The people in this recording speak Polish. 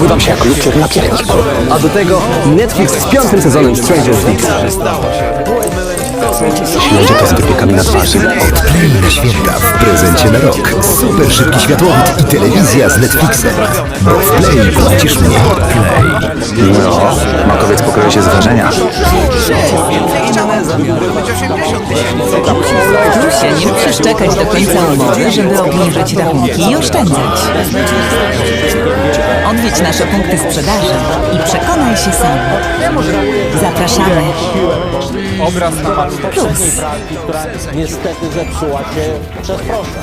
Zapływam się jak lubciur na piernik. A do tego Netflix z piątym sezonem Stranger Things. Śledzie to z wypiekami na twarzy. Play na święta w prezencie na rok. Super szybki światłowód i telewizja z Netflixem. Bo w Play płacisz mniej. Play. No, makowiec pokroju się z wrażenia. Dusia, nie musisz czekać do końca umowy, żeby obniżyć rachunki i oszczędzać. Odwiedź nasze punkty sprzedaży i przekonaj się sam. Zapraszamy. Obraz na Plus. niestety zepsuła się przez proszę.